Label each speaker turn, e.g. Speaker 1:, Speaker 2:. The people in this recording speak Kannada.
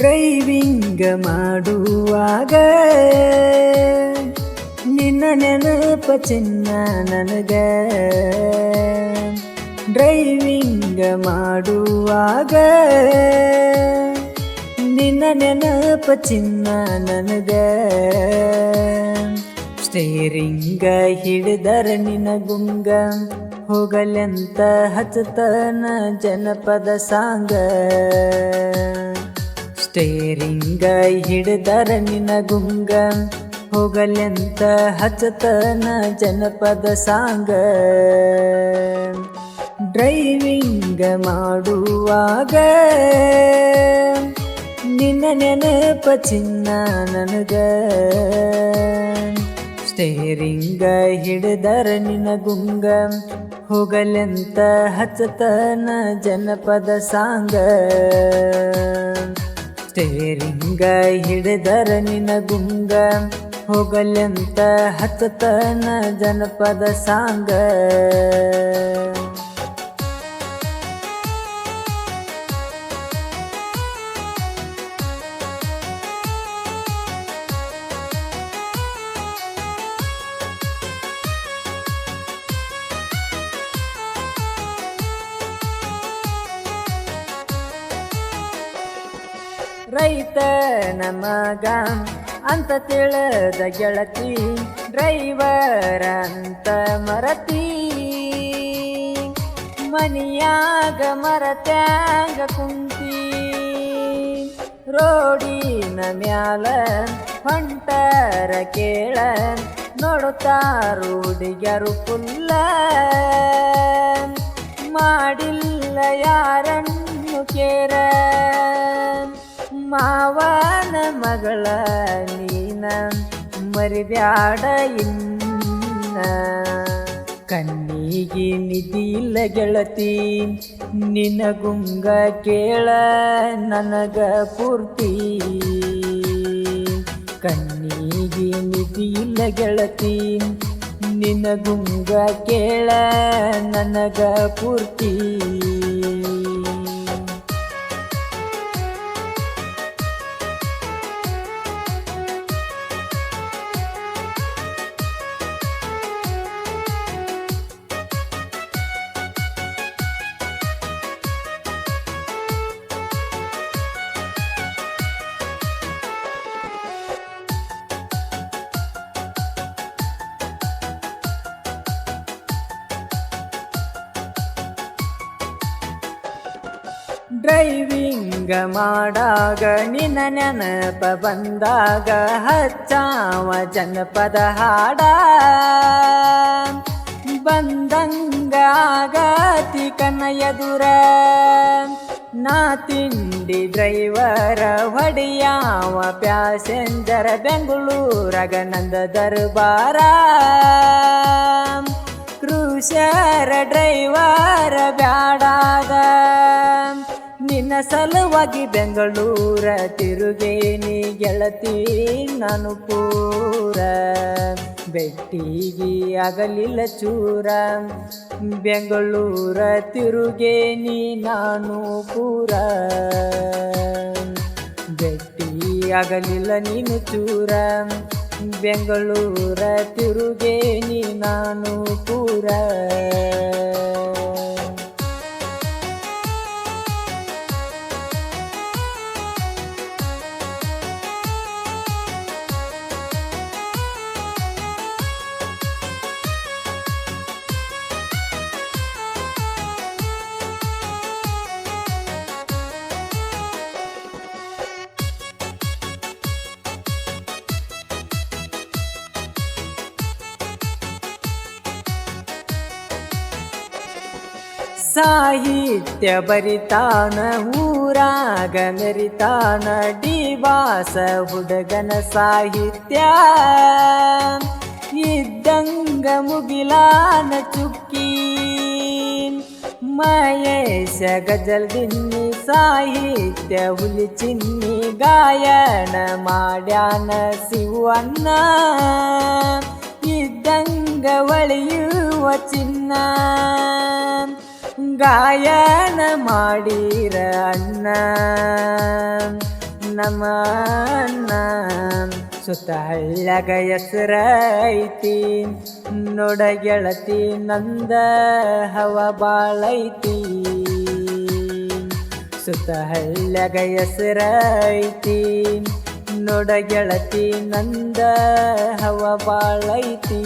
Speaker 1: ಡ್ರೈವಿಂಗ್ ಮಾಡುವಾಗ ನಿನ್ನ ನೆನಪ ಚಿನ್ನ ನನಗ. ಡ್ರೈವಿಂಗ್ ಮಾಡುವಾಗ ನಿನ್ನ ನೆನಪ ಚಿನ್ನ ನನಗ. ಸ್ಟೇರಿಂಗ ಹಿಡಿದರ ನಿನ ಗುಂಗ ಹೋಗಲೆಂತ ಹಚ್ಚತನ ಜನಪದ ಸಾಂಗ. ಸ್ಟೇರಿಂಗ ಹಿಡಿದರ ನಿನ ಗುಂಗ ಹೋಗಲೆಂತ ಹಚ್ಚತನ ಜನಪದ ಸಾಂಗ. ಡ್ರೈವಿಂಗ್ ಮಾಡುವಾಗ ನಿನ್ನ ನೆನಪ ಚಿನ್ನ ನನಗ. ಸ್ಟೇರಿಂಗ ಹಿಡಿದರ ನಿನ ಗುಂಗ ಹೋಗಲೆಂತ ಹಚ್ಚತನ ಜನಪದ ಸಾಂಗ. ಸ್ಟೇರಿಂಗ ಹಿಡಿದರ ನಿನ ಗುಂಗ ಹೋಗಲೆಂತ ಹತ್ತತನ ಜನಪದ ಸಾಂಗ. ರೈತನ ಮಗ ಅಂತ ತಿಳಿದ ಗೆಳತಿ ಡ್ರೈವರ್ ಅಂತ ಮರತಿ ಮನಿಯಾಗ ಮರತ್ಯಾಂಗ ಕುಂತಿ ರೋಡಿನ ಮ್ಯಾಲ ಹೊಂಟರ ಕೇಳ ನೋಡುತ್ತಾರು ಹುಡುಗ್ಯರು ಫುಲ್ಲ ಮಾಡಿಲ್ಲ ಯಾರನ್ನು ಕೇರ ಮಾವನ ಮಗಳ ನೀನ ಮರಿಬ್ಯಾಡ ಇನ್ನ. ಕಣ್ಣಿಗೆ ನಿಧಿ ಇಲ್ಲ ಗೆಳತಿ, ನಿನ್ನ ಗುಂಗ ಕೇಳ ನನಗ ಪೂರ್ತಿ. ಕಣ್ಣಿಗೆ ನಿಧಿ ಇಲ್ಲ ಗೆಳತಿ, ನಿನ್ನ ಗುಂಗ ಕೇಳ ನನಗ ಪೂರ್ತಿ. ಡ್ರೈವಿಂಗ್ ಮಾಡಾಗ ನಿನ್ನ ನೆನಪ ಬಂದಾಗ ಹಚ್ಚಾವ ಜನಪದ ಹಾಡ. ಬಂದಂಗಾಗತಿ ಕನಯದುರ ನಾ ತಿಂಡಿ ಡ್ರೈವರ ಹೊಡೆಯಾವ ಪ್ಯಾಸೆಂಜರ ಬೆಂಗಳೂರಗ ನಂದ ದರ್ಬಾರ. ಕೃಷರ ಡ್ರೈವರ ಬ್ಯಾಡಾದ. ನಿನ್ನ ಸಲುವಾಗಿ ಬೆಂಗಳೂರ ತಿರುಗೇನಿ, ಗೆಳತಿ ನಾನು ಪೂರ. ಬೆಟ್ಟಿಗೆ ಆಗಲಿಲ್ಲ ಚೂರ, ಬೆಂಗಳೂರ ತಿರುಗೇನಿ ನಾನು ಪೂರ. ಬೆಟ್ಟಿ ಆಗಲಿಲ್ಲ ನೀನು ಚೂರ, ಬೆಂಗಳೂರ ತಿರುಗೇನಿ ನಾನು ಪೂರ. ಸಾಹಿತ್ಯ ಬರಿತಾನ ಊರಾಗ ಮೆರಿತಾನ ಡಿವಾಸ ಹುಡುಗನ ಸಾಹಿತ್ಯ. ಇದ್ದಂಗ ಮುಗಿಲಾನ ಚುಕ್ಕಿ. ಮಹೇಶ ಗಜಲ್ ದಿನ್ನಿ ಸಾಹಿತ್ಯ ಹುಲಿ ಚಿನ್ನಿ ಗಾಯನ ಮಾಡ್ಯಾನ ಶಿವಣ್ಣ. ಇದ್ದಂಗ ವಳಿಯುವ ಚಿನ್ನ. ಗಾಯನ ಮಾಡಿರ ಅಣ್ಣ ನಮ್ಮ ಅಣ್ಣ ಸುತ್ತ ಹಳ್ಳಗ ಹೆಸರೈತಿ ನೋಡ ಗೆಳತಿ ನಂದ ಹವ ಬಾಳೈತಿ ಸುತ್ತ ಹಳ್ಳಗ ಹೆಸರೈತಿ ನೋಡ ಗೆಳತಿ ನಂದ ಹವ ಬಾಳೈತಿ